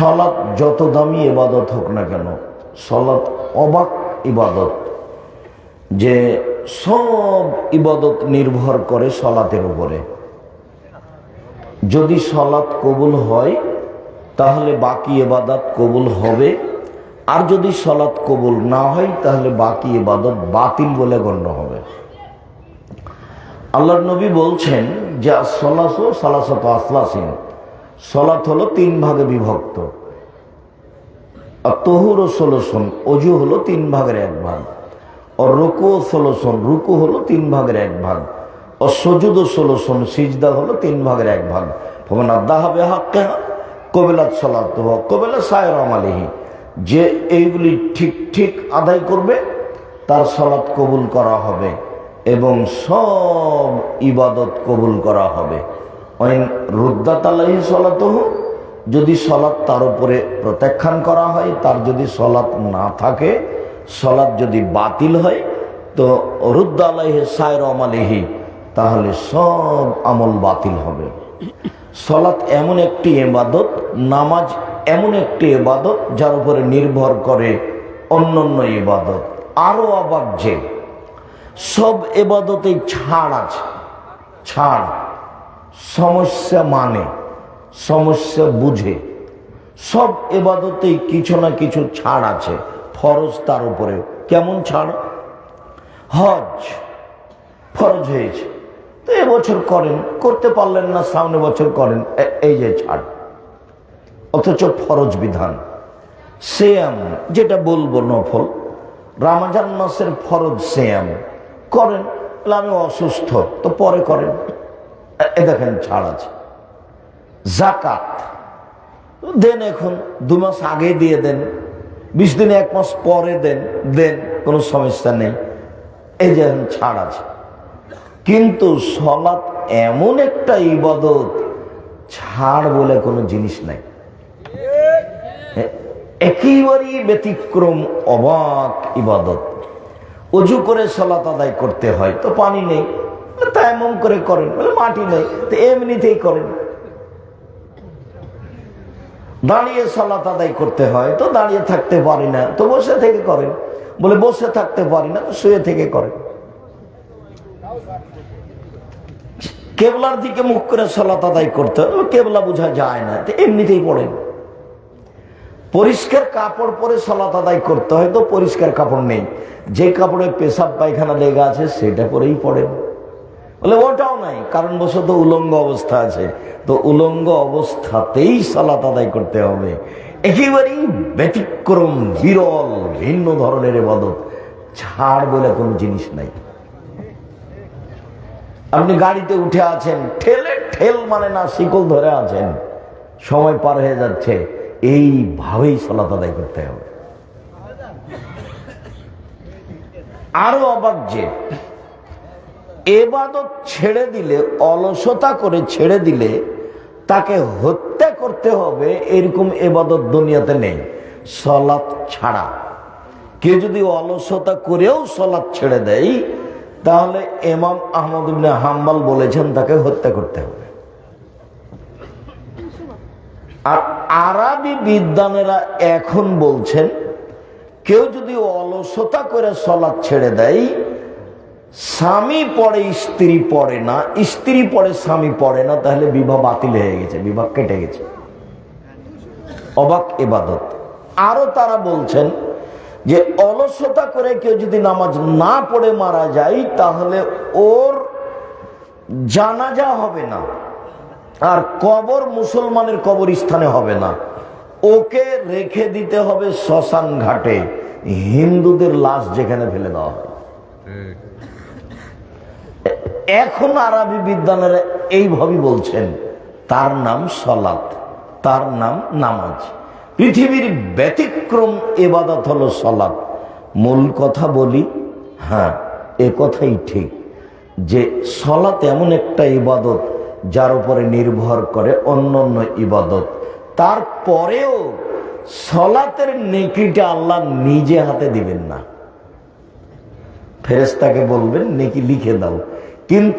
সলাৎ যত দামি ইবাদত হোক না কেন সলাৎ অবাক ইবাদত। যে সব ইবাদত নির্ভর করে সলাতের উপরে। যদি সলাৎ কবুল হয়, তাহলে বাকি এবাদত কবুল হবে। আর যদি সলাৎ কবুল না হয়, তাহলে বাকি এবাদত বাতিল বলে গণ্য হবে। আল্লাহর নবী বলছেন যে সলাস সালাসত আসলাসিন। সলাৎ হলো তিন ভাগে বিভক্ত। আর তহুর ও ষোলোশন অজু হলো তিন ভাগের এক ভাগ। ও রুকু ও ষোলোশন রুকু হলো তিন ভাগের এক ভাগ। ও সজুদ ও ষোলোশন সিজদা হলো তিন ভাগের এক ভাগ। ভগবান আদা হবে হাক্কে, কবিলাত সলাত কবিলা সায়র আমালিহি। যে এইগুলি ঠিক ঠিক আদায় করবে, তার সলাৎ কবুল করা হবে এবং সব ইবাদত কবুল করা হবে। ওয়াইন রুদ্দাত আল্লাহি সলাতহ যদি সলাৎ তার উপরে প্রত্যাখ্যান করা হয়, তার যদি সলাৎ না থাকে সলাৎ যদি বাতিল হয়, তো রুদ্দ আলাইহে সায়র আমালিহি তাহলে সব আমল বাতিল হবে। সলাৎ এমন একটি এবাদত নামাজ এমন একটি এবাদত যার উপরে নির্ভর করে অন্যান্য ইবাদত। আরও অবাক যে, সব এবাদতেই ছাড় আছে, ছাড়। সমস্যা মানে সমস্যা বুঝে। সব এবাদতেই কিছু না কিছু ছাড় আছে, ফরজ তার উপরে। কেমন ছাড়? হজ ফরজ হয়েছে। তো এবছর করেন, করতে পারলেন না, সামনে বছর করেন এই যে ছাড়। অথচ ফরজ বিধান। সেয়াম, যেটা বলব নফল, রামাজান মাসের ফরজ সেয়াম। করেন আমি অসুস্থ, তো পরে করেন। এ- দেখেন ছাড় আছে। জাকাত দেন এখন, দু মাস আগে দিয়ে দেন, বিশ দিনে এক মাস পরে দেন দেন, কোনো সমস্যা নেই। এই যে ছাড় আছে। কিন্তু সলাৎ এমন একটা ইবাদত, ছাড় বলে কোনো জিনিস নাই। একেবারেই ব্যতিক্রম, অবাক ইবাদত। অজু করে সলাত আদায় করতে হয়, তো পানি নেই। তা এমন করে করেন, বলে মাটি নেই, তো এমনিতেই করেন। দাঁড়িয়ে সলাত আদায় করতে হয়, তো দাঁড়িয়ে থাকতে পারি না, তো বসে থেকে করেন। বলে বসে থাকতে পারি না শুয়ে থেকে করেন। কেবলার দিকে মুখ করে সলাত আদায় করতে হয় কেবলা বোঝা যায় না, তো এমনিতেই পড়েন। পরিষ্কার কাপড় পরে সলাত আদায় করতে হয়, তো পরিষ্কার কাপড় নেই। যে কাপড়ে পেশাব পায়খানা লেগে আছে, সেটা পরেই পড়েন। বলে ওটাও নাই, কারণ বশত উলঙ্গ অবস্থা আছে। তো উলঙ্গ অবস্থাতেই সালাত আদায় করতে হবে। একেবারেই ব্যতিক্রম, বিরল, ভিন্ন ধরনের এবাদত। ছাড় বলে কোনো জিনিস নাই। আপনি গাড়িতে উঠে আছেন, ঠেলে ঠেল মানে না, শিকল ধরে আছেন। সময় পার হয়ে যাচ্ছে, এইভাবেই সলাত আদায় করতে হবে। আরও অবাক যে এবাদত ছেড়ে দিলে, অলসতা করে ছেড়ে দিলে, তাকে হত্যা করতে হবে, এরকম এবাদত দুনিয়াতে নেই। সলাৎ ছাড়া। কেউ যদি অলসতা করেও সলাৎ ছেড়ে দেয়, তাহলে এমাম আহমদ হাম্বাল বলেছেন তাকে হত্যা করতে হবে। আর আরবি বিদ্বানেরা এখন বলছেন, কেউ যদি অলসতা করে সলাৎ ছেড়ে দেয় স্বামী পড়ে, স্ত্রী পড়ে না। স্ত্রী পড়ে, স্বামী পড়ে না, তাহলে বিবাহ বাতিল হয়ে গেছে, বিবাহ কেটে গেছে। অবাক এবাদত। আরও তারা বলছেন যে, অলসতা করে কেউ যদি নামাজ না পড়ে মারা যায়, তাহলে ওর জানাজা হবে না। আর কবর মুসলমানের কবর স্থানে হবে না। ওকে রেখে দিতে হবে শ্মশান ঘাটে। হিন্দুদের লাশ যেখানে ফেলে দেওয়া হয়। এখন আরবি বিদ্যানেরা এইভাবেই বলছেন, তার নাম সলাত তার নাম নামাজ। পৃথিবীর ব্যতিক্রম এবাদত হলো সলাত মূল কথা বলি হ্যাঁ এ কথাই ঠিক, যে সলাত এমন একটা ইবাদত যার উপরে নির্ভর করে অন্য অন্য ইবাদত। তারপরেও সলাতের নেকিটা আল্লাহ নিজে হাতে দিবেন না। ফেরেস্তাকে বলবেন, নেকি লিখে দাও। কিন্তু